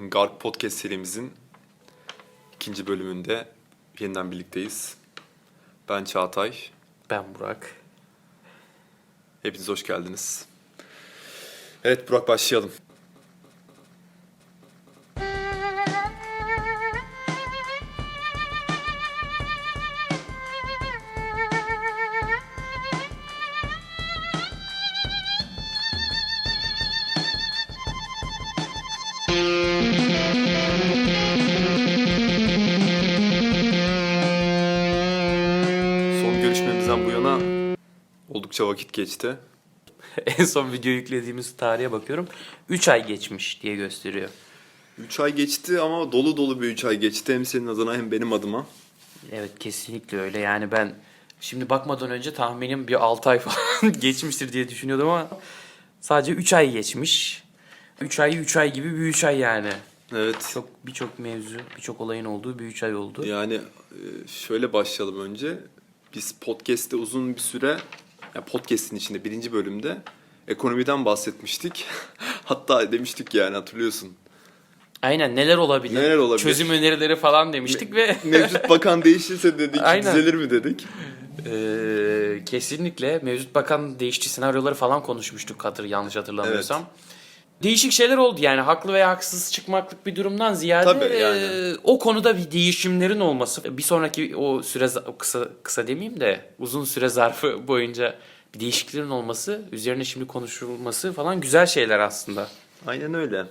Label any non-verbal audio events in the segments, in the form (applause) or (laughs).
Garp Podcast serimizin ikinci bölümünde yeniden birlikteyiz. Ben Çağatay. Ben Burak. Hepiniz hoş geldiniz. Evet Burak başlayalım. Geçti. (laughs) en son video yüklediğimiz tarihe bakıyorum. 3 ay geçmiş diye gösteriyor. 3 ay geçti ama dolu dolu bir 3 ay geçti. Hem senin adına hem benim adıma. Evet kesinlikle öyle. Yani ben şimdi bakmadan önce tahminim bir 6 ay (laughs) falan geçmiştir diye düşünüyordum ama sadece 3 ay geçmiş. 3 ay 3 ay gibi bir 3 ay yani. Evet. Çok birçok mevzu, birçok olayın olduğu bir 3 ay oldu. Yani e, şöyle başlayalım önce. Biz podcast'te uzun bir süre, ya podcast'in içinde birinci bölümde ekonomiden bahsetmiştik. (laughs) Hatta demiştik yani hatırlıyorsun. Aynen neler olabilir? Neler olabilir? Çözüm önerileri falan demiştik ve (laughs) Mevcut bakan değişirse dedik, (laughs) Aynen. düzelir mi dedik. Ee, kesinlikle mevcut bakan değişti senaryoları falan konuşmuştuk hatır yanlış hatırlamıyorsam. Değişik şeyler oldu yani haklı veya haksız çıkmaklık bir durumdan ziyade Tabii yani. e, o konuda bir değişimlerin olması bir sonraki o süre kısa kısa demeyeyim de uzun süre zarfı (laughs) boyunca bir değişikliklerin olması üzerine şimdi konuşulması falan güzel şeyler aslında. Aynen öyle.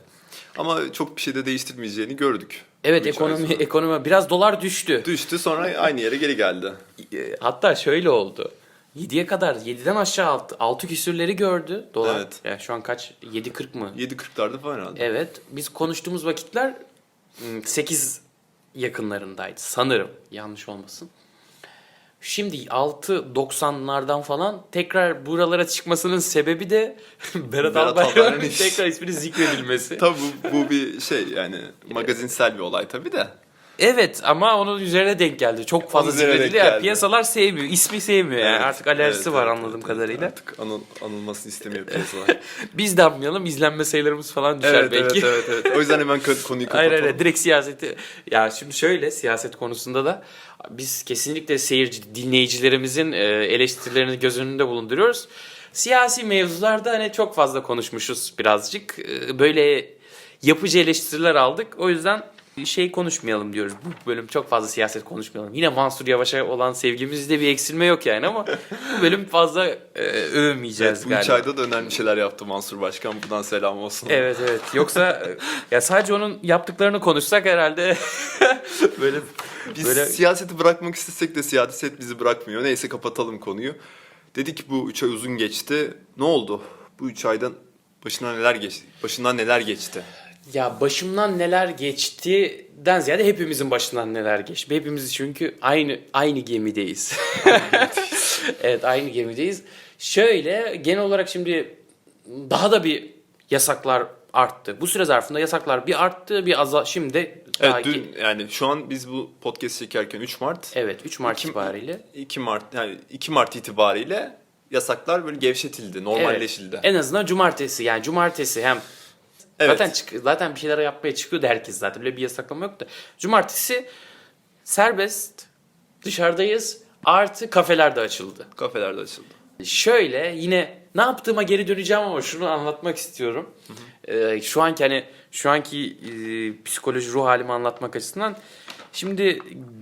Ama çok bir şey de değiştirmeyeceğini gördük. Evet Üç ekonomi ekonomi biraz dolar düştü. Düştü sonra aynı yere geri geldi. (laughs) E, Hatta şöyle oldu. 7'ye kadar 7'den aşağı altı, altı küsürleri gördü dolar. Evet. Yani şu an kaç? 7.40 mı? 7.40'larda falan herhalde. Evet. Biz konuştuğumuz vakitler 8 yakınlarındaydı sanırım. Yanlış olmasın. Şimdi 6.90'lardan falan tekrar buralara çıkmasının sebebi de (laughs) Berat, Berat Albayrak'ın tekrar ismini zikredilmesi. (laughs) Tabii bu, bu bir şey yani magazinsel bir olay tabii de. Evet ama onun üzerine denk geldi. Çok fazla Onun üzerine zikredildi. denk ya. geldi. Piyasalar sevmiyor. ismi sevmiyor yani. Evet, Artık alerjisi evet, var evet, anladığım evet, kadarıyla. Artık anıl, anılmasını istemiyor piyasalar. (laughs) Biz de anmayalım. izlenme sayılarımız falan düşer evet, belki. evet, evet, evet. O yüzden hemen kö- konuyu Hayır kapatalım. hayır direkt siyaseti. Ya şimdi şöyle siyaset konusunda da biz kesinlikle seyirci dinleyicilerimizin e, eleştirilerini göz önünde bulunduruyoruz. Siyasi mevzularda hani çok fazla konuşmuşuz birazcık. E, Böyle yapıcı eleştiriler aldık. O yüzden şey konuşmayalım diyoruz. Bu bölüm çok fazla siyaset konuşmayalım. Yine Mansur Yavaş'a olan sevgimizde bir eksilme yok yani ama bu bölüm fazla e, övmeyeceğiz Evet, bu galiba. üç ayda da önemli şeyler yaptı Mansur Başkan. Buradan selam olsun. Evet evet. Yoksa (laughs) ya sadece onun yaptıklarını konuşsak herhalde (laughs) böyle Biz böyle siyaseti bırakmak istesek de siyaset bizi bırakmıyor. Neyse kapatalım konuyu. Dedik bu üç ay uzun geçti. Ne oldu? Bu üç aydan başına neler geçti? Başından neler geçti? Ya başımdan neler geçtiden ziyade hepimizin başından neler geçti. Hepimiz çünkü aynı aynı gemideyiz. (laughs) evet aynı gemideyiz. Şöyle genel olarak şimdi daha da bir yasaklar arttı. Bu süre zarfında yasaklar bir arttı bir azal şimdi Evet dün yani şu an biz bu podcast çekerken 3 Mart. evet 3 Mart İki- itibariyle 2 Mart yani 2 Mart itibariyle yasaklar böyle gevşetildi, normalleşildi. Evet. En azından cumartesi yani cumartesi hem Evet. zaten çık zaten bir şeyler yapmaya çıkıyordu herkes zaten. Öyle bir yasaklama yok da. Cumartesi serbest dışarıdayız artı kafeler de açıldı. Kafeler de açıldı. Şöyle yine ne yaptığıma geri döneceğim ama şunu anlatmak istiyorum. Ee, şu anki hani şu anki e, psikoloji ruh halimi anlatmak açısından. Şimdi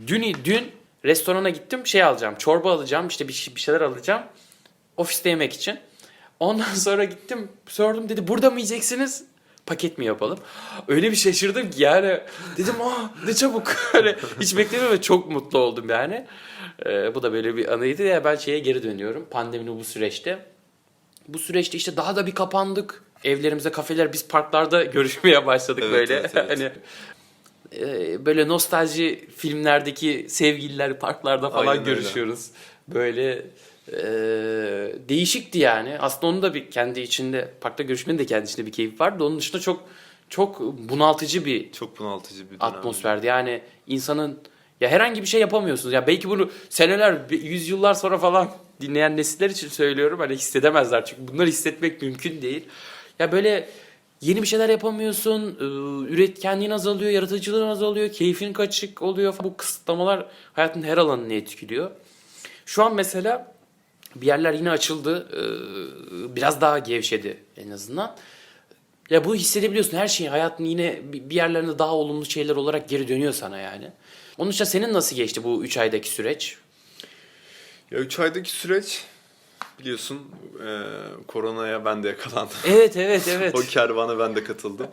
dün dün restorana gittim şey alacağım çorba alacağım işte bir, bir şeyler alacağım ofiste yemek için. Ondan (laughs) sonra gittim sordum dedi burada mı yiyeceksiniz? Paket mi yapalım? Öyle bir şaşırdım ki yani dedim aa ne çabuk. (laughs) Hani hiç beklemiyorum ve çok mutlu oldum yani. Ee, bu da böyle bir anıydı ya ben şeye geri dönüyorum pandeminin bu süreçte. Bu süreçte işte daha da bir kapandık. Evlerimize kafeler biz parklarda (laughs) görüşmeye başladık Evet, böyle. evet, evet. hani e, böyle nostalji filmlerdeki sevgililer parklarda falan Aynen öyle. görüşüyoruz. Böyle e, değişikti yani. Aslında onun da bir kendi içinde parkta görüşmenin de kendi içinde bir keyif vardı. Onun dışında çok çok bunaltıcı bir Çok bunaltıcı bir dönem. atmosferdi. Yani insanın ya herhangi bir şey yapamıyorsunuz. Ya belki bunu seneler, yüzyıllar sonra falan (laughs) dinleyen nesiller için söylüyorum. Hani hissedemezler çünkü bunları hissetmek mümkün değil. Ya böyle yeni bir şeyler yapamıyorsun, e, üretkenliğin azalıyor, yaratıcılığın azalıyor, keyfin kaçık oluyor. Bu kısıtlamalar hayatın her alanını etkiliyor. Şu an mesela bir yerler yine açıldı, e, biraz daha gevşedi en azından. Ya bunu hissedebiliyorsun. Her şey hayatın yine bir yerlerinde daha olumlu şeyler olarak geri dönüyor sana yani. Onun için senin nasıl geçti bu 3 aydaki süreç? Ya 3 aydaki süreç biliyorsun e, koronaya ben de yakalandım. Evet evet (laughs) evet. o kervana ben de katıldım.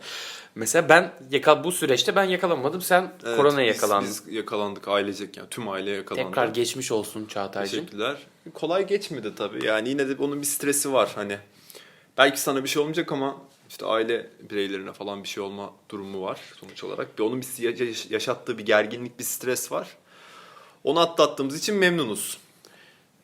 Mesela ben yakal bu süreçte ben yakalanmadım. Sen Evet, koronaya biz- yakalandın. Biz yakalandık ailecek yani tüm aile yakalandı. Tekrar geçmiş olsun Çağatay'cığım. Teşekkürler. Kolay geçmedi tabii. Yani yine de onun bir stresi var hani. Belki sana bir şey olmayacak ama işte aile bireylerine falan bir şey olma durumu var sonuç olarak. Bir onun bir ya- yaşattığı bir gerginlik, bir stres var. Onu atlattığımız için memnunuz.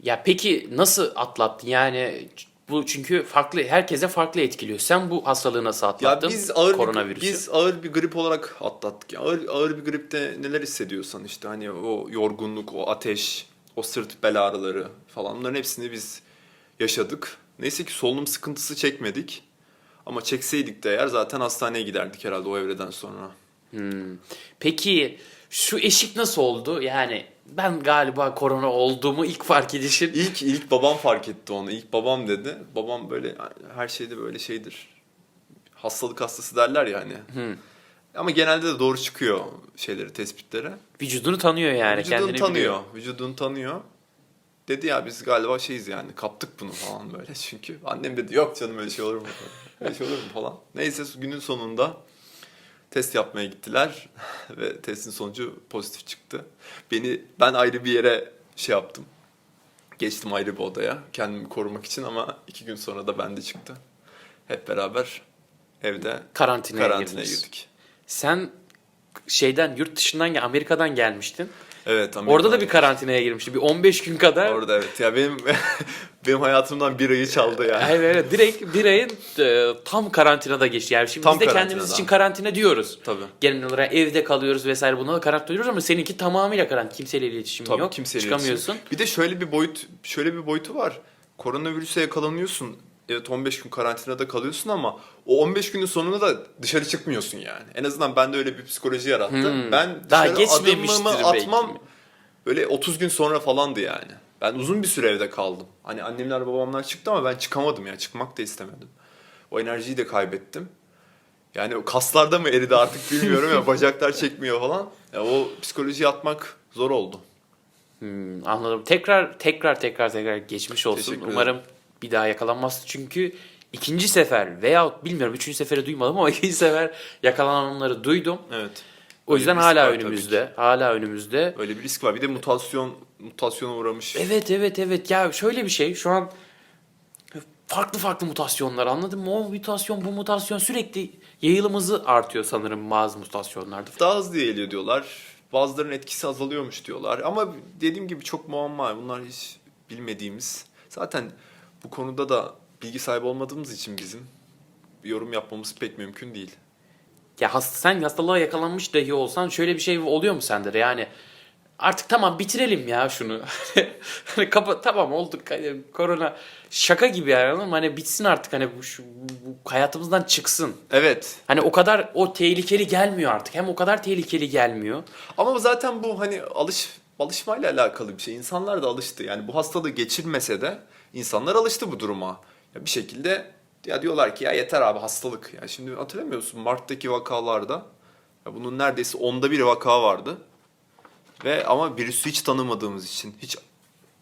Ya peki nasıl atlattın? Yani bu çünkü farklı herkese farklı etkiliyor. Sen bu hastalığı nasıl Ya atlattın? biz ağır bir, koronavirüsü. biz ağır bir grip olarak atlattık. Ya ağır ağır bir gripte neler hissediyorsan işte hani o yorgunluk, o ateş, o sırt bel ağrıları falan bunların hepsini biz yaşadık. Neyse ki solunum sıkıntısı çekmedik. Ama çekseydik de eğer zaten hastaneye giderdik herhalde o evreden sonra. Hmm. Peki şu eşik nasıl oldu? Yani ben galiba korona olduğumu ilk fark edişin. İlk ilk babam fark etti onu. İlk babam dedi. Babam böyle her şeyde böyle şeydir. Hastalık hastası derler ya hani. Hı. Ama genelde de doğru çıkıyor şeyleri, tespitleri. Vücudunu tanıyor yani. Vücudunu kendini tanıyor. biliyor. Vücudunu tanıyor. Dedi ya biz galiba şeyiz yani kaptık bunu falan böyle (laughs) çünkü. Annem dedi yok canım öyle şey olur mu? (laughs) öyle şey olur mu falan. Neyse günün sonunda test yapmaya gittiler (laughs) ve testin sonucu pozitif çıktı. Beni ben ayrı bir yere şey yaptım. Geçtim ayrı bir odaya kendimi korumak için ama iki gün sonra da bende çıktı. Hep beraber evde Karantinaya, karantinaya girdiniz. girdik. Sen şeyden yurt dışından gel- Amerika'dan gelmiştin. Evet. Orada da bir karantinaya girmişti. Bir 15 gün kadar. Orada evet. Ya benim (laughs) benim hayatımdan bir ayı çaldı yani. Evet evet direkt bir ayın e, tam karantinada geçti. Yani şimdi Tam biz de kendimiz karantinada. için karantina diyoruz. Tabii. Genel olarak evde kalıyoruz vesaire buna da karantina diyoruz ama seninki tamamıyla karantina. Kimseyle iletişim Tabii yok. kimseyle çıkamıyorsun. iletişim. Bir de şöyle bir boyut şöyle bir boyutu var. Koronavirüse yakalanıyorsun. Evet 15 gün karantinada kalıyorsun ama o 15 günün sonunda da dışarı çıkmıyorsun yani. En azından bende öyle bir psikoloji yarattı. Hmm. Ben Daha dışarı geçmemiştir belki. atmam böyle 30 gün sonra falandı yani. Ben uzun bir süre evde kaldım. Hani annemler babamlar çıktı ama ben çıkamadım ya. Çıkmak da istemedim. O enerjiyi de kaybettim. Yani o kaslarda mı eridi artık (laughs) bilmiyorum ya bacaklar çekmiyor falan. Ya o psikolojiyi atmak zor oldu. Hmm, anladım. Tekrar tekrar tekrar tekrar geçmiş olsun. Umarım bir daha yakalanmaz. Çünkü ikinci sefer veya bilmiyorum üçüncü seferi duymadım ama (laughs) ikinci sefer yakalananları duydum. Evet. O yüzden Öyle bir risk hala var tabii önümüzde. Hala önümüzde. Öyle bir risk var. Bir de mutasyon mutasyona uğramış. Evet evet evet. Ya şöyle bir şey. Şu an farklı farklı mutasyonlar anladın mı? O mutasyon bu mutasyon sürekli yayılım hızı artıyor sanırım bazı mutasyonlarda. Daha hızlı yayılıyor diyorlar. Bazılarının etkisi azalıyormuş diyorlar. Ama dediğim gibi çok muamma. Bunlar hiç bilmediğimiz. Zaten bu konuda da bilgi sahibi olmadığımız için bizim yorum yapmamız pek mümkün değil. Ya hast sen hastalığa yakalanmış dahi olsan şöyle bir şey oluyor mu sende de yani artık tamam bitirelim ya şunu. (laughs) hani kapa tamam olduk hani korona şaka gibi yani anladın mı? Hani bitsin artık hani bu, şu, bu hayatımızdan çıksın. Evet. Hani o kadar o tehlikeli gelmiyor artık. Hem o kadar tehlikeli gelmiyor. Ama zaten bu hani alış alışmayla alakalı bir şey. İnsanlar da alıştı. Yani bu hastalığı geçirmese de insanlar alıştı bu duruma. Ya bir şekilde ya diyorlar ki ya yeter abi hastalık. Ya şimdi hatırlamıyorsun Mart'taki vakalarda ya bunun neredeyse onda bir vaka vardı. Ve ama virüsü hiç tanımadığımız için, hiç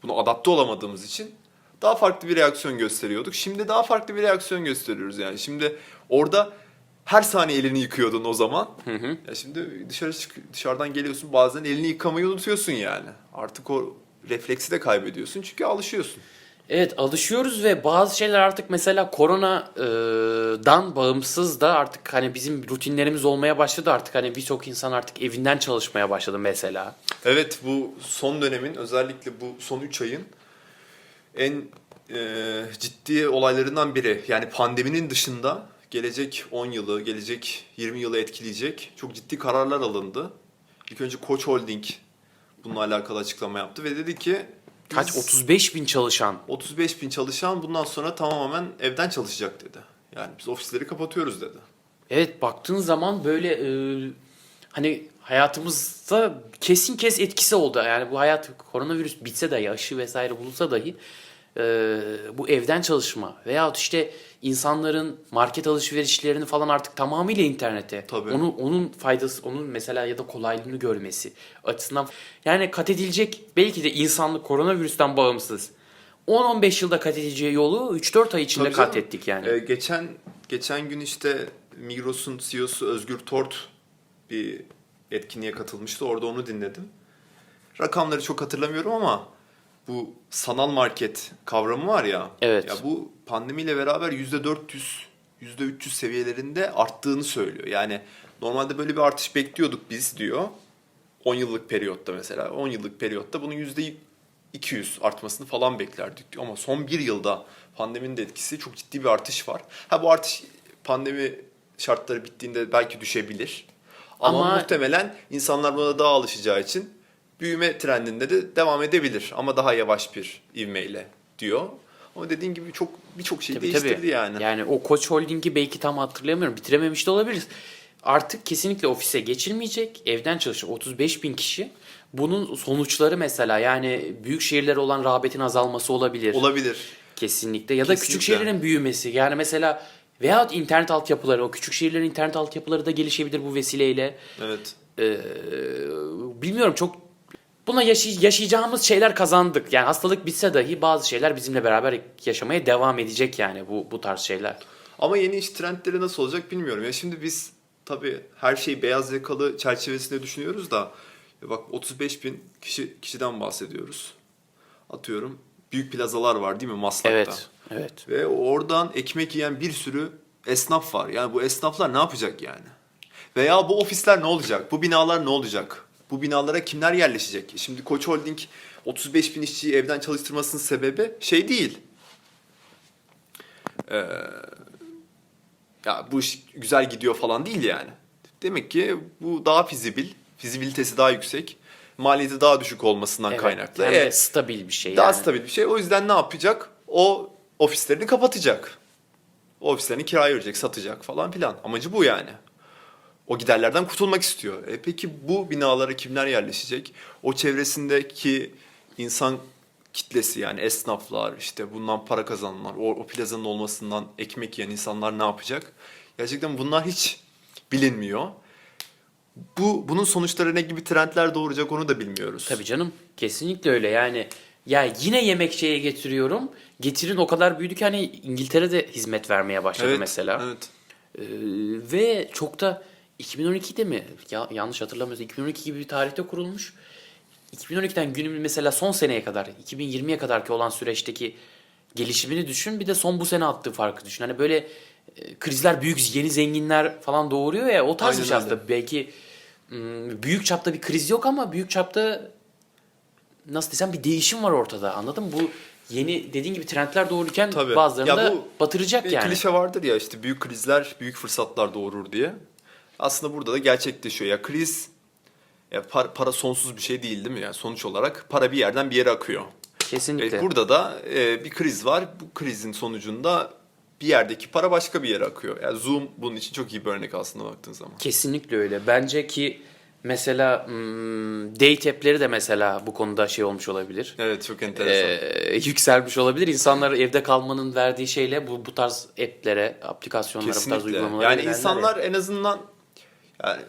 bunu adapte olamadığımız için daha farklı bir reaksiyon gösteriyorduk. Şimdi daha farklı bir reaksiyon gösteriyoruz yani. Şimdi orada her saniye elini yıkıyordun o zaman. Hı hı. Ya şimdi dışarı çık dışarıdan geliyorsun bazen elini yıkamayı unutuyorsun yani. Artık o refleksi de kaybediyorsun çünkü alışıyorsun. Evet alışıyoruz ve bazı şeyler artık mesela koronadan bağımsız da artık hani bizim rutinlerimiz olmaya başladı artık hani birçok insan artık evinden çalışmaya başladı mesela. Evet bu son dönemin özellikle bu son 3 ayın en e, ciddi olaylarından biri. Yani pandeminin dışında gelecek 10 yılı, gelecek 20 yılı etkileyecek çok ciddi kararlar alındı. İlk önce Koç Holding bununla alakalı açıklama yaptı ve dedi ki Kaç biz- 35 bin çalışan 35 bin çalışan bundan sonra tamamen evden çalışacak dedi. Yani biz ofisleri kapatıyoruz dedi. Evet baktığın zaman böyle e, hani hayatımızda kesin kes etkisi oldu. Yani bu hayat koronavirüs bitse dahi aşı vesaire bulunsa dahi e, bu evden çalışma veyahut işte insanların market alışverişlerini falan artık tamamıyla internete. Tabii. Onu, onun faydası, onun mesela ya da kolaylığını görmesi açısından yani kat edilecek belki de insanlık koronavirüsten bağımsız 10-15 yılda kat edeceği yolu 3-4 ay içinde Tabii kat canım. ettik yani. Ee, geçen geçen gün işte Migros'un CEO'su Özgür Tort bir etkinliğe katılmıştı. Orada onu dinledim. Rakamları çok hatırlamıyorum ama bu sanal market kavramı var ya. Evet. Ya bu pandemiyle beraber %400, %300 seviyelerinde arttığını söylüyor. Yani normalde böyle bir artış bekliyorduk biz diyor. 10 yıllık periyotta mesela. 10 yıllık periyotta bunun %200 artmasını falan beklerdik diyor. Ama son bir yılda pandeminin de etkisi çok ciddi bir artış var. Ha bu artış pandemi şartları bittiğinde belki düşebilir. Ama, Ama- muhtemelen insanlar buna daha alışacağı için büyüme trendinde de devam edebilir. Ama daha yavaş bir ivmeyle diyor. Ama dediğin gibi çok birçok şey Tabii, değiştirdi tabii. yani. Yani o Koç Holding'i belki tam hatırlayamıyorum. Bitirememiş de olabiliriz. Artık kesinlikle ofise geçilmeyecek. Evden çalışacak 35 bin kişi. Bunun sonuçları mesela yani büyük şehirlere olan rağbetin azalması olabilir. Olabilir. Kesinlikle. Ya da küçük şehirlerin büyümesi. Yani mesela veyahut internet altyapıları, o küçük şehirlerin internet altyapıları da gelişebilir bu vesileyle. Evet. Ee, bilmiyorum çok buna yaşay- yaşayacağımız şeyler kazandık. Yani hastalık bitse dahi bazı şeyler bizimle beraber yaşamaya devam edecek yani bu bu tarz şeyler. Ama yeni iş trendleri nasıl olacak bilmiyorum. Ya şimdi biz tabii her şeyi beyaz yakalı çerçevesinde düşünüyoruz da bak 35 bin kişi kişiden bahsediyoruz. Atıyorum büyük plazalar var değil mi Maslak'ta? Evet. Evet. Ve oradan ekmek yiyen bir sürü esnaf var. Yani bu esnaflar ne yapacak yani? Veya bu ofisler ne olacak? Bu binalar ne olacak? Bu binalara kimler yerleşecek? Şimdi Koç Holding 35 bin işçiyi evden çalıştırmasının sebebi şey değil. Ee, ya bu iş güzel gidiyor falan değil yani. Demek ki bu daha fizibil, fizibilitesi daha yüksek, maliyeti daha düşük olmasından Evet, kaynaklı. hem de E, stabil bir şey daha yani. stabil bir şey. O yüzden ne yapacak? O ofislerini kapatacak. O ofislerini kiraya verecek, satacak falan filan. Amacı bu yani. O giderlerden kurtulmak istiyor. E peki bu binalara kimler yerleşecek? O çevresindeki insan kitlesi yani esnaflar, işte bundan para kazananlar, o, o plazanın olmasından ekmek yiyen insanlar ne yapacak? Gerçekten bunlar hiç bilinmiyor. Bu bunun sonuçları ne gibi trendler doğuracak onu da bilmiyoruz. Tabii canım. Kesinlikle öyle yani. Ya yine yemek şeye getiriyorum. Getirin o kadar büyüdü ki hani İngiltere'de hizmet vermeye başladı Evet, mesela. Evet. Ee, ve çok da 2012'de mi? Ya, yanlış hatırlamıyorsam 2012 gibi bir tarihte kurulmuş. 2012'den günümüz mesela son seneye kadar 2020'ye kadar ki olan süreçteki gelişimini düşün. Bir de son bu sene attığı farkı düşün. Hani böyle e, krizler büyük yeni zenginler falan doğuruyor ya o tarz bir Aynen şey öyle. aslında. Belki mm, büyük çapta bir kriz yok ama büyük çapta nasıl desem bir değişim var ortada. Anladın mı? Bu yeni dediğin gibi trendler doğururken Tabii. bazılarını Ya da bu batıracak Bir yani. klişe vardır ya işte büyük krizler büyük fırsatlar doğurur diye. Aslında burada da gerçekleşiyor. Ya kriz ya par- para sonsuz bir şey değil değil mi? Yani sonuç olarak para bir yerden bir yere akıyor. Kesinlikle. E, burada da e, bir kriz var. Bu krizin sonucunda bir yerdeki para başka bir yere akıyor. Yani Zoom bunun için çok iyi bir örnek aslında baktığın zaman. Kesinlikle öyle. Bence ki mesela hmm, date app'leri de mesela bu konuda şey olmuş olabilir. Evet çok enteresan. Ee, yükselmiş olabilir. İnsanlar evde kalmanın verdiği şeyle bu bu tarz app'lere, aplikasyonlara, bu tarz Kesinlikle. uygulamalara Yani insanlar en azından yani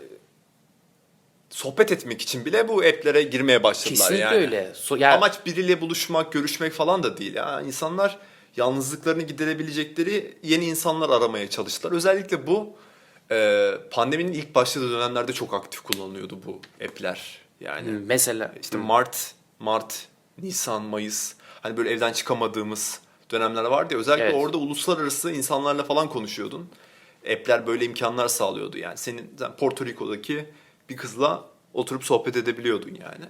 sohbet etmek için bile bu app'lere girmeye başladılar kesinlikle yani. öyle. So, yani Amaç biriyle buluşmak, görüşmek falan da değil. Ya insanlar yalnızlıklarını giderebilecekleri yeni insanlar aramaya çalıştılar. Özellikle bu e, pandeminin ilk başladığı dönemlerde çok aktif kullanılıyordu bu app'ler. Yani hmm, mesela işte Mart, Mart, Nisan, Mayıs hani böyle evden çıkamadığımız dönemler vardı ya özellikle Evet. orada uluslararası insanlarla falan konuşuyordun. App'ler böyle imkanlar sağlıyordu yani. Senin sen Porto Rico'daki bir kızla oturup sohbet edebiliyordun yani.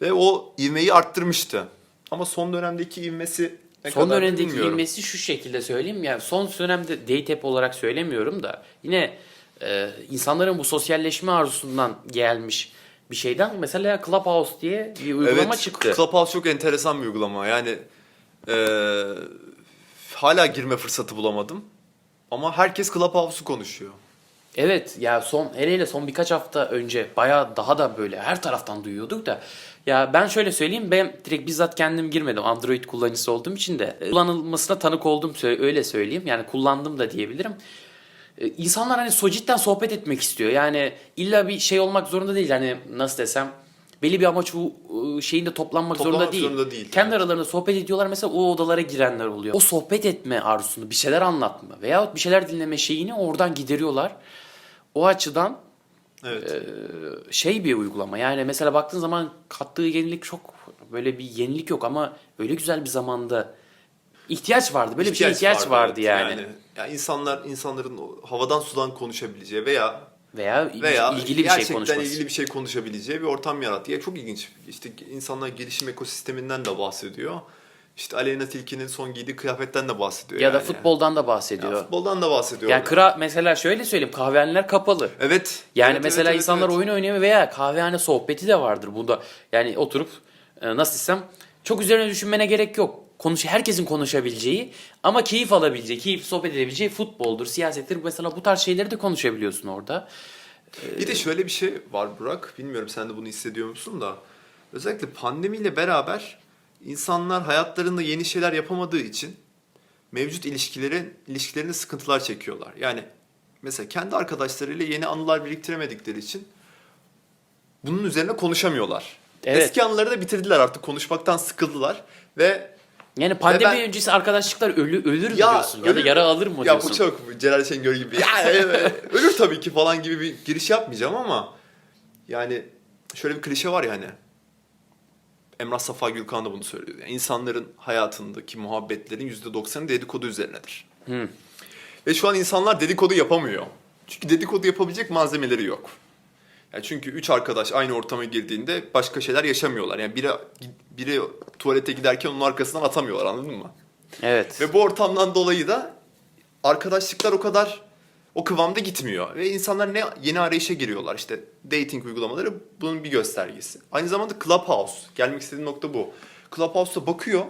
Ve o ivmeyi arttırmıştı. Ama son dönemdeki ivmesi ne son kadar dönemdeki bilmiyorum. ilmesi şu şekilde söyleyeyim. Yani son dönemde date app olarak söylemiyorum da yine e, insanların bu sosyalleşme arzusundan gelmiş bir şeyden mesela Clubhouse diye bir uygulama evet, çıktı. Clubhouse çok enteresan bir uygulama. Yani eee, hala girme fırsatı bulamadım. Ama herkes Clubhouse'u konuşuyor. Evet ya son hele hele son birkaç hafta önce bayağı daha da böyle her taraftan duyuyorduk da. Ya ben şöyle söyleyeyim ben direkt bizzat kendim girmedim Android kullanıcısı olduğum için de. E, kullanılmasına tanık oldum öyle söyleyeyim. Yani kullandım da diyebilirim. E, İnsanlar hani so cidden sohbet etmek istiyor. Yani illa bir şey olmak zorunda değil. Hani nasıl desem belli bir amaç bu e, şeyinde toplanmak, Toplamak zorunda değil. zorunda değil, Kendi evet. aralarında sohbet ediyorlar mesela o odalara girenler oluyor. O sohbet etme arzusunu bir şeyler anlatma veyahut bir şeyler dinleme şeyini oradan gideriyorlar. O açıdan Evet. şey bir uygulama. Yani mesela baktığın zaman kattığı yenilik çok böyle bir yenilik yok ama öyle güzel bir zamanda ihtiyaç vardı. Böyle bir şeye ihtiyaç vardı, evet. yani. ya insanlar insanların havadan sudan konuşabileceği veya Veya, veya ilgili bir şey gerçekten konuşması. ilgili bir şey konuşabileceği bir ortam yarattı. Ya çok ilginç. İşte insanlar gelişim ekosisteminden de bahsediyor. İşte Aleyna Tilki'nin son giydiği kıyafetten de bahsediyor. ya da yani. futboldan da Ya bahsediyor. futboldan da bahsediyor. Yani kıra mesela şöyle söyleyeyim kahvehaneler kapalı. Evet. Yani Evet, mesela evet, evet, insanlar evet. oyun oynuyor veya kahvehane sohbeti de vardır bunda. Yani oturup e, nasıl desem çok üzerine düşünmene gerek yok. Konuş herkesin konuşabileceği ama keyif alabileceği, keyif sohbet edebileceği futboldur, siyasettir. Mesela bu tarz şeyleri de konuşabiliyorsun orada. Bir de şöyle bir şey var Burak. Bilmiyorum sen de bunu hissediyor musun da. Özellikle pandemiyle beraber insanlar hayatlarında yeni şeyler yapamadığı için mevcut ilişkilerin ilişkilerinde sıkıntılar çekiyorlar. Yani mesela kendi arkadaşlarıyla yeni anılar biriktiremedikleri için bunun üzerine konuşamıyorlar. Evet. Eski anıları da bitirdiler artık konuşmaktan sıkıldılar ve Yani pandemi ben- öncesi arkadaşlıklar ölü, ölür mü Ya, diyorsun ya da ölür- yara alır mı ya diyorsun? bu çok Celal Şengör gibi (laughs) ya evet, ölür tabii ki falan gibi bir giriş yapmayacağım ama yani şöyle bir klişe var ya hani Emrah Safa Gülkan da bunu söylüyor. Yani insanların hayatındaki muhabbetlerin %90'ı dedikodu üzerinedir. Hı. Ve şu an insanlar dedikodu yapamıyor. Çünkü dedikodu yapabilecek malzemeleri yok. Yani çünkü üç arkadaş aynı ortama girdiğinde başka şeyler yaşamıyorlar. Yani biri biri tuvalete giderken onun arkasından atamıyorlar anladın mı? Evet. Ve bu ortamdan dolayı da arkadaşlıklar o kadar o kıvamda gitmiyor. Ve insanlar ne yeni arayışa giriyorlar. İşte dating uygulamaları bunun bir göstergesi. Aynı zamanda Clubhouse. Gelmek istediğim nokta bu. Clubhouse'da bakıyor.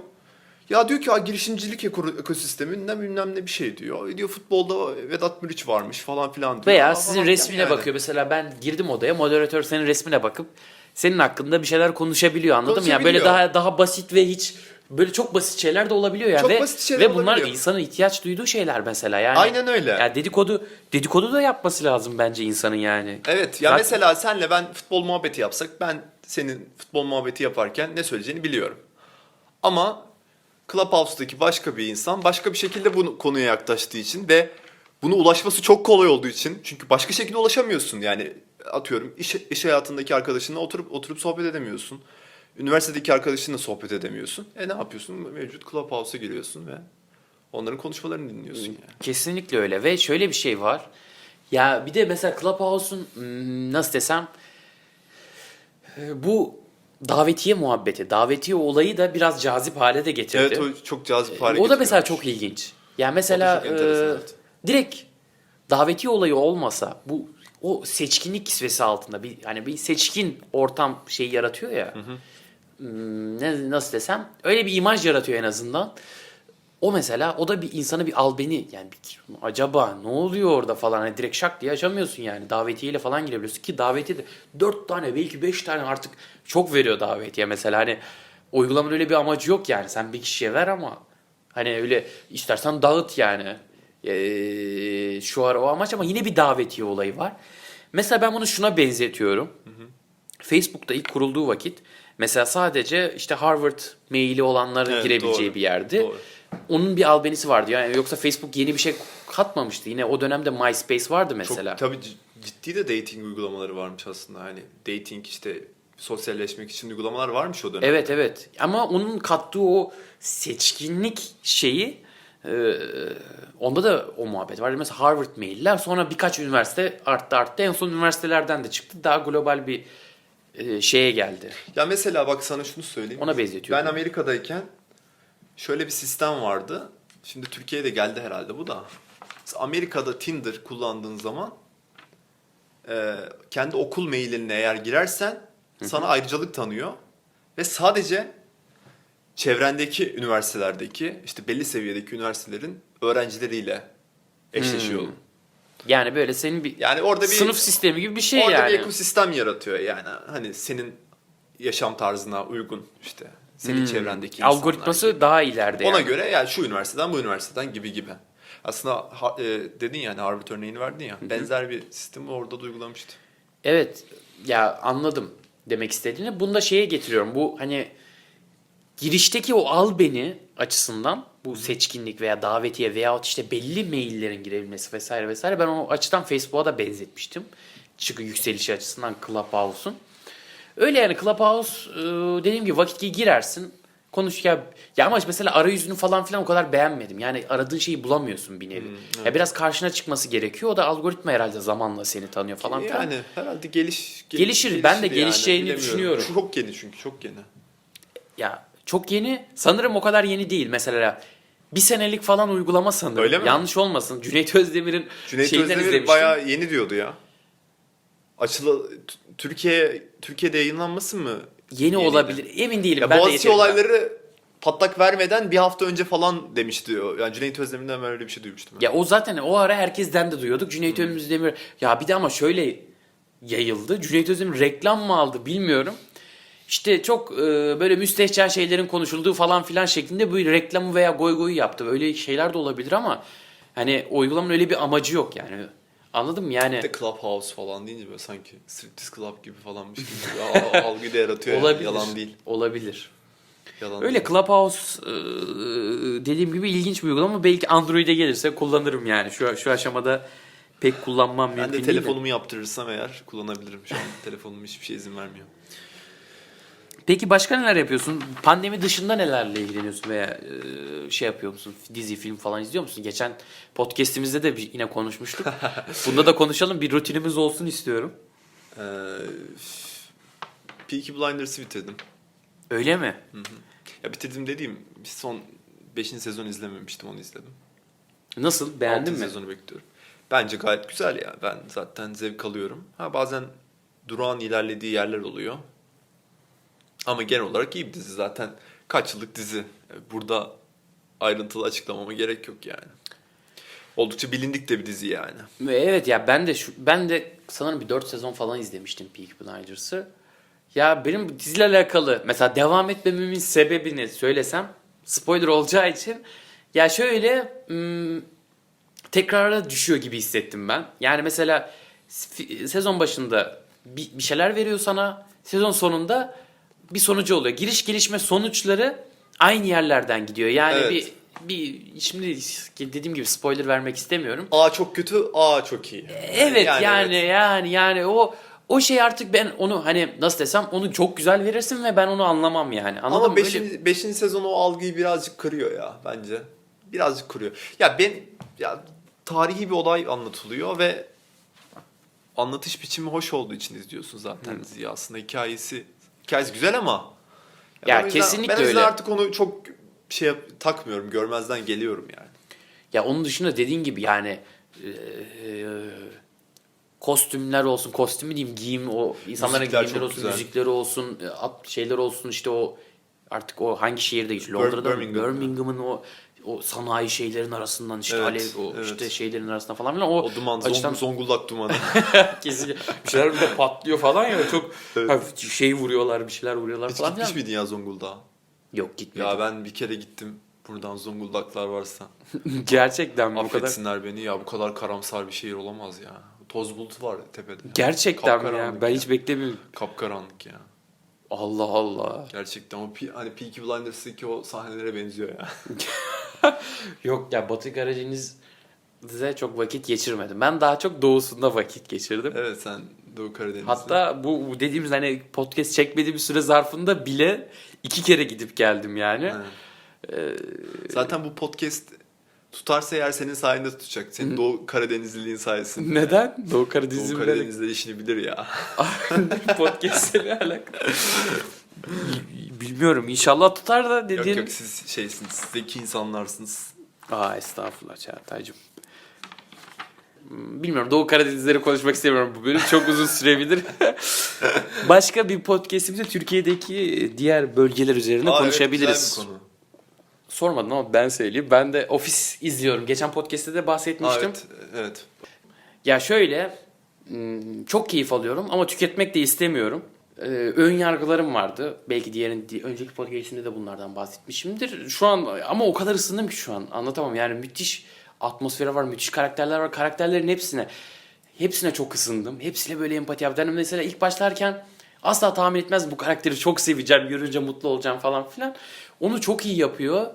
Ya diyor ki "Aa, girişimcilik eko- ekosisteminden bilmem ne bir şey diyor. E diyor futbolda Vedat Muriç varmış falan filan diyor. Veya Aa, sizin resmine yani. bakıyor. Mesela ben girdim odaya moderatör senin resmine bakıp senin hakkında bir şeyler konuşabiliyor anladın mı? Yani böyle daha daha basit ve hiç böyle çok basit şeyler de olabiliyor ya Çok ve basit şeyler ve bunlar olabiliyor. insanın ihtiyaç duyduğu şeyler mesela yani. Aynen öyle. Ya dedikodu dedikodu da yapması lazım bence insanın yani. Evet ya Zaten- mesela senle ben futbol muhabbeti yapsak ben senin futbol muhabbeti yaparken ne söyleyeceğini biliyorum. Ama Clubhouse'daki başka bir insan başka bir şekilde bu konuya yaklaştığı için ve bunu ulaşması çok kolay olduğu için çünkü başka şekilde ulaşamıyorsun yani atıyorum iş, iş hayatındaki arkadaşınla oturup oturup sohbet edemiyorsun. Üniversitedeki arkadaşınla sohbet edemiyorsun. E ne yapıyorsun? Mevcut Clubhouse'a giriyorsun ve onların konuşmalarını dinliyorsun yani. Kesinlikle öyle ve şöyle bir şey var. Ya bir de mesela Clubhouse'un hmm, nasıl desem e, bu davetiye muhabbeti, davetiye olayı da biraz cazip hale de getirdi. Evet o çok cazip hale O da mesela çok ilginç. Yani mesela e, evet. direkt davetiye olayı olmasa bu o seçkinlik kisvesi altında bir hani bir seçkin ortam şey yaratıyor ya. Hmm, Ne, nasıl desem? Öyle bir imaj yaratıyor en azından. O mesela o da bir insanı bir albeni yani bir, acaba ne oluyor orada falan? Hani direkt şak diye açamıyorsun yani. Davetiyeyle falan girebiliyorsun ki davetiye de 4 tane belki 5 tane artık çok veriyor davetiye mesela. Hani uygulamanın öyle bir amacı yok yani. Sen bir kişiye ver ama hani öyle istersen dağıt yani Ee, şu ara o amaç ama yine bir davetiye olayı var. Mesela ben bunu şuna benzetiyorum. Facebook'ta ilk kurulduğu vakit mesela sadece işte Harvard maili olanların Evet, girebileceği doğru. bir yerdi. Doğru. Onun bir albenisi vardı. Yani yoksa Facebook yeni bir şey katmamıştı. Yine o dönemde MySpace vardı mesela. Çok tabii ciddi de dating uygulamaları varmış aslında. Hani dating işte sosyalleşmek için uygulamalar varmış o dönem. Evet evet. Ama onun kattığı o seçkinlik şeyi e, onda da o muhabbet var. Mesela Harvard mailler sonra birkaç üniversite arttı arttı. En son üniversitelerden de çıktı. Daha global bir e, şeye geldi. Ya mesela bak sana şunu söyleyeyim. Ona benzetiyorum. Ben Amerika'dayken şöyle bir sistem vardı. Şimdi Türkiye'ye de geldi herhalde bu da. Mesela Amerika'da Tinder kullandığın zaman e, kendi okul mailine eğer girersen sana ayrıcalık tanıyor. Ve sadece çevrendeki üniversitelerdeki işte belli seviyedeki üniversitelerin öğrencileriyle eşleşiyor. Hmm. Yani böyle senin bir Yani orada bir sınıf sistemi gibi bir şey orada yani. bir ekosistem yaratıyor yani. Hani senin yaşam tarzına uygun işte. Senin Hmm. çevrendeki Algoritması gibi. daha ileride Ona yani. göre yani şu üniversiteden bu üniversiteden gibi gibi. Aslında e, dedin yani Harvard örneğini verdin ya. Benzer bir sistemi orada da uygulamıştı. Evet ya anladım demek istediğini. Bunu da şeye getiriyorum. Bu hani girişteki o al beni açısından bu seçkinlik veya davetiye veyahut işte belli maillerin girebilmesi vesaire vesaire ben o açıdan Facebook'a da benzetmiştim. Çıkı yükselişi açısından Clubhouse'un. Öyle yani Clubhouse e, dediğim gibi vakit girersin konuş ya ya ama mesela arayüzünü falan filan o kadar beğenmedim. Yani aradığın şeyi bulamıyorsun bir nevi. Ya biraz karşına çıkması gerekiyor. O da algoritma herhalde zamanla seni tanıyor falan filan. Yani herhalde geliş, gel- Gelişir. Ben de gelişir gelişeceğini bilemiyorum. düşünüyorum. Çok yeni çünkü çok yeni. Ya çok yeni. Sanırım o kadar yeni değil. Mesela bir senelik falan uygulama sanırım. Öyle mi? Yanlış olmasın. Cüneyt Özdemir'in Cüneyt şeyinden Özdemir izlemiştim. bayağı yeni diyordu ya. Açılı Türkiye Türkiye'de yayınlanması mı? Yeni yeniydi? olabilir. Emin değilim. Ya ben de Boğaziçi yeterince- olayları patlak vermeden bir hafta önce falan demişti. Yani Cüneyt Özdemir'den ben öyle bir şey duymuştum. Ya o zaten o ara herkesten de duyuyorduk. Cüneyt Özdemir ya bir de ama şöyle yayıldı. Cüneyt Özdemir reklam mı aldı bilmiyorum. İşte çok e, böyle müstehcen şeylerin konuşulduğu falan filan şeklinde bu reklamı veya goy goyu yaptı. Öyle şeyler de olabilir ama hani uygulamanın öyle bir amacı yok yani. Anladın mı? Yani Bir de Clubhouse falan deyince böyle sanki striptease club gibi falanmış gibi bir al- (laughs) algı da yaratıyor. yani. olabilir. Yalan değil. Olabilir. Yalan Öyle değil. Clubhouse e, dediğim gibi ilginç bir uygulama. Belki Android'e gelirse kullanırım yani. Şu şu aşamada pek kullanmam Ben mümkün de değil. telefonumu yaptırırsam eğer kullanabilirim. Şu an (laughs) telefonum hiçbir şey izin vermiyor. Peki başka neler yapıyorsun? Pandemi dışında nelerle ilgileniyorsun veya e, şey yapıyor musun? Dizi, film falan izliyor musun? Geçen podcast'imizde de bir, yine konuşmuştuk. (laughs) Bunda da konuşalım. Bir rutinimiz olsun istiyorum. Ee, Peaky Blinders'ı bitirdim. Öyle mi? Ya bitirdim dediğim bir son 5. sezon izlememiştim onu izledim. Nasıl? Beğendin mi? sezonu bekliyorum. Bence gayet güzel ya. Ben zaten zevk alıyorum. Ha bazen durağın ilerlediği yerler oluyor. Ama genel olarak iyi bir dizi zaten. Kaç yıllık dizi. Burada ayrıntılı açıklamama gerek yok yani. Oldukça bilindik de bir dizi yani. Ve Evet ya ben de şu ben de sanırım bir 4 sezon falan izlemiştim Peaky Blinders'ı. Ya benim bu diziyle alakalı mesela devam etmememin sebebini söylesem spoiler olacağı için ya şöyle hmm, tekrara düşüyor gibi hissettim ben. Yani mesela sezon başında bir, bir şeyler veriyor sana. Sezon sonunda bir sonucu oluyor. Giriş gelişme sonuçları aynı yerlerden gidiyor. Yani Evet. bir bir şimdi dediğim gibi spoiler vermek istemiyorum. A çok kötü, A çok iyi. Evet yani evet. yani yani, o o şey artık ben onu hani nasıl desem onu çok güzel verirsin ve ben onu anlamam yani. Anladın Ama mı? 5. Öyle- 5. sezon o algıyı birazcık kırıyor ya bence. Birazcık kırıyor. Ya ben ya tarihi bir olay anlatılıyor ve anlatış biçimi hoş olduğu için izliyorsun zaten diziyi aslında hikayesi hikayesi güzel ama Ya ben o yüzden- kesinlikle ben öyle. artık onu çok şey takmıyorum görmezden geliyorum yani. Ya onun dışında dediğin gibi yani e, e, kostümler olsun, kostümü diyeyim giyim o insanların giyimleri olsun, güzel. müzikleri olsun, e, şeyler olsun işte o artık o hangi şehirde geçiyor? Londra'da? Birmingham. Birmingham'ın o o sanayi şeylerin arasından işte Evet, alev o evet. işte şeylerin arasında falan filan o, O duman açıdan Zonguldak dumanı. (laughs) kesinlikle bir şeyler de patlıyor falan ya çok (laughs) Evet. hafif şey vuruyorlar bir şeyler vuruyorlar Hiç falan gitmiş filan. miydin ya Zonguldak'a? Yok gitmedim. Ya ben bir kere gittim. Buradan Zonguldaklar varsa. (laughs) Gerçekten mi bu kadar? Affetsinler beni ya bu kadar karamsar bir şehir olamaz ya. Toz bulutu var tepede. Gerçekten mi ya? Ben ya. hiç beklemiyorum. Kapkaranlık ya. Allah Allah. Gerçekten o hani Peaky Blinders'daki o sahnelere benziyor ya. (laughs) Yok ya Batı Karadeniz'de çok vakit geçirmedim. Ben daha çok doğusunda vakit geçirdim. evet sen Doğu Karadeniz'de. Hatta bu, bu dediğimiz hani podcast çekmediğim süre zarfında bile iki kere gidip geldim yani. He. Zaten bu podcast tutarsa eğer senin sayende tutacak. Senin Doğu Karadenizliliğin sayesinde. Neden? Doğu Doğu Karadeniz'in Karadeniz'de işini bilir ya. (laughs) podcast'le alakalı. Bilmiyorum inşallah tutar da yok dediğin. yok siz şeysiniz, zeki insanlarsınız. Aa estağfurullah Çağatay'cığım. Bilmiyorum Doğu Karadenizleri konuşmak istemiyorum bu bölüm. Çok uzun sürebilir. (laughs) Başka bir podcastimizde Türkiye'deki diğer bölgeler üzerine Aa, evet, konuşabiliriz. bir konu. Sormadın ama ben söyleyeyim. Ben de Ofis izliyorum. Geçen podcast'te de Aa, bahsetmiştim. evet, evet. Ya şöyle hmm, çok keyif alıyorum ama tüketmek de istemiyorum. Ee, ön yargılarım vardı. Belki diğerin di- önceki podcast'inde de bunlardan bahsetmişimdir. Şu an ama o kadar ısındım ki şu an anlatamam. Yani müthiş atmosferi var, müthiş karakterler var. Karakterlerin hepsine hepsine çok ısındım. Hepsiyle böyle empati yaptım. Mesela ilk başlarken asla tahmin etmez bu karakteri çok seveceğim, görünce mutlu olacağım falan filan. Onu çok iyi yapıyor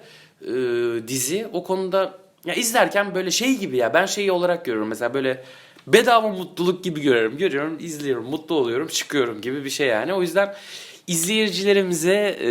e, dizi. O konuda ya izlerken böyle şey gibi ya ben şeyi olarak görüyorum mesela böyle bedava mutluluk gibi görüyorum. Görüyorum, izliyorum, mutlu oluyorum, çıkıyorum gibi bir şey yani. O yüzden izleyicilerimize e,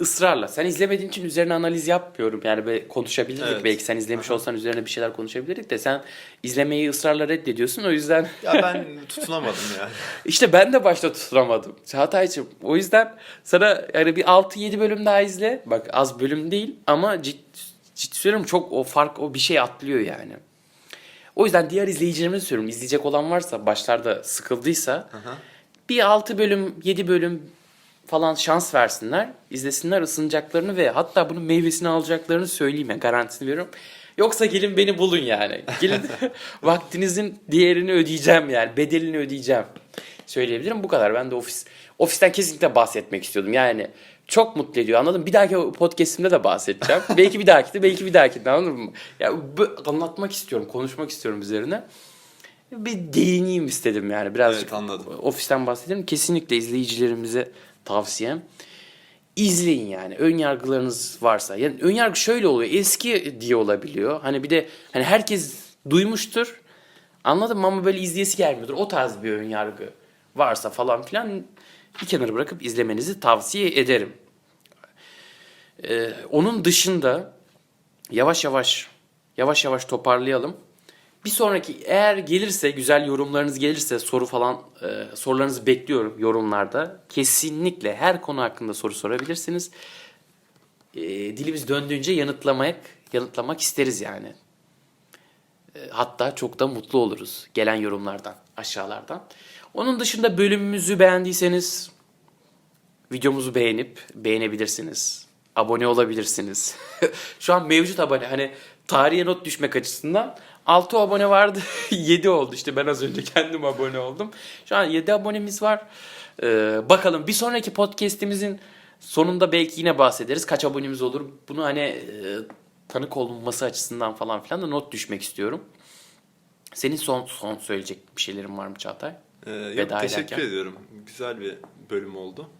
ısrarla sen izlemediğin için üzerine analiz yapmıyorum. Yani be, konuşabilirdik Evet. belki sen izlemiş olsan üzerine bir şeyler konuşabilirdik de sen izlemeyi ısrarla reddediyorsun. O yüzden Ya ben (laughs) tutunamadım yani. işte ben de başta tutunamadım. Çağatay'cığım o yüzden sana yani bir 6-7 bölüm daha izle. Bak az bölüm değil ama ciddi, ciddi söylüyorum çok o fark o bir şey atlıyor yani. O yüzden diğer izleyicilerime söylüyorum. İzleyecek olan varsa başlarda sıkıldıysa Aha. bir 6 bölüm 7 bölüm falan şans versinler. izlesinler ısınacaklarını ve hatta bunun meyvesini alacaklarını söyleyeyim ya garantisini veriyorum. Yoksa gelin beni bulun yani. Gelin (laughs) (laughs) vaktinizin değerini ödeyeceğim yani. Bedelini ödeyeceğim. Söyleyebilirim bu kadar. Ben de ofis ofisten kesinlikle bahsetmek istiyordum. Yani çok mutlu ediyor anladın mı? Bir dahaki podcastimde de bahsedeceğim. (laughs) belki bir dahaki de belki bir dahaki de anladın mı? Ya anlatmak istiyorum, konuşmak istiyorum üzerine. Bir değineyim istedim yani birazcık. Evet, anladım. Ofisten bahsedelim. Kesinlikle izleyicilerimize tavsiyem. İzleyin yani. Ön yargılarınız varsa. Yani ön yargı şöyle oluyor. Eski diye olabiliyor. Hani bir de hani herkes duymuştur. Anladın mı ama böyle izleyesi gelmiyordur. O tarz bir ön yargı varsa falan filan bir kenara bırakıp izlemenizi tavsiye ederim. Ee, onun dışında yavaş yavaş yavaş yavaş toparlayalım. Bir sonraki eğer gelirse güzel yorumlarınız gelirse soru falan e, sorularınızı bekliyorum yorumlarda. Kesinlikle her konu hakkında soru sorabilirsiniz. E, dilimiz döndüğünce yanıtlamak yanıtlamak isteriz yani. E, hatta çok da mutlu oluruz gelen yorumlardan aşağılardan. Onun dışında bölümümüzü beğendiyseniz videomuzu beğenip beğenebilirsiniz. Abone olabilirsiniz. (laughs) Şu an mevcut abone hani tarihe not düşmek açısından 6 abone vardı (laughs) 7 oldu işte ben az önce kendim abone oldum. Şu an 7 abonemiz var. Ee, bakalım bir sonraki podcast'imizin sonunda belki yine bahsederiz. Kaç abonemiz olur bunu hani e, tanık olunması açısından falan filan da not düşmek istiyorum. Senin son son söyleyecek bir şeylerin var mı Çağatay? Ee, yok, Veda teşekkür ederken. ediyorum. Güzel bir bölüm oldu.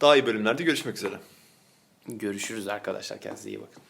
Daha iyi bölümlerde görüşmek üzere. Görüşürüz arkadaşlar kendinize iyi bakın.